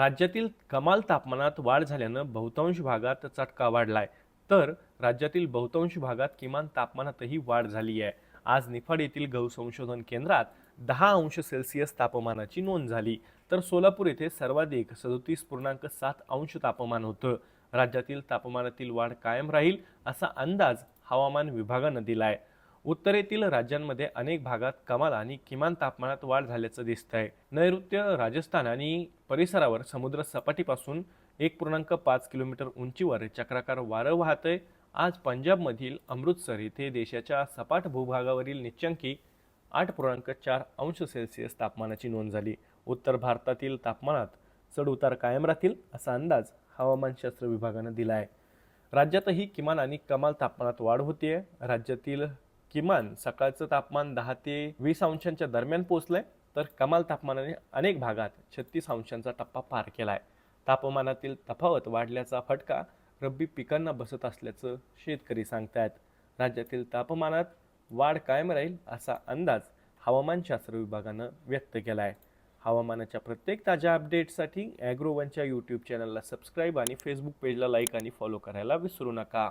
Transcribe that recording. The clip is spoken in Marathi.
राज्यातील कमाल तापमानात वाढ झाल्यानं बहुतांश भागात चटका वाढलाय. तर राज्यातील बहुतांश भागात किमान तापमानातही वाढ झाली आहे. आज निफाड येथील गहू संशोधन केंद्रात दहा अंश सेल्सिअस तापमानाची नोंद झाली. तर सोलापूर येथे सर्वाधिक सदोतीस पूर्णांक सात अंश तापमान होतं. राज्यातील तापमानातील वाढ कायम राहील असा अंदाज हवामान विभागानं दिलाय. उत्तरेतील राज्यांमध्ये अनेक भागात कमाल आणि किमान तापमानात वाढ झाल्याचं दिसतंय. नैऋत्य राजस्थान आणि परिसरावर समुद्र सपाटीपासून एक पूर्णांक पाच किलोमीटर उंचीवर चक्राकार वारं वाहतंय. आज पंजाबमधील अमृतसर येथे देशाच्या सपाट भूभागावरील निच्चांकी आठ पूर्णांक चार अंश सेल्सिअस तापमानाची नोंद झाली. उत्तर भारतातील तापमानात चढउतार कायम राहतील असा अंदाज हवामानशास्त्र विभागानं दिला आहे राज्यातही किमान आणि कमाल तापमानात वाढ होतीये. राज्यातील किमान सकाळचं तापमान दहा ते वीस अंशांच्या दरम्यान पोहोचलंय तर कमाल तापमानाने अनेक भागात छत्तीस अंशांचा टप्पा पार केला आहे तापमानातील तफावत वाढल्याचा फटका रब्बी पिकांना बसत असल्याचं शेतकरी सांगतायत. राज्यातील तापमानात वाढ कायम राहील असा अंदाज हवामानशास्त्र विभागानं व्यक्त केला आहे हवामानाच्या प्रत्येक ताज्या अपडेटसाठी ॲग्रोवनच्या यूट्यूब चॅनलला सबस्क्राईब आणि फेसबुक पेजला लाईक आणि फॉलो करायला विसरू नका.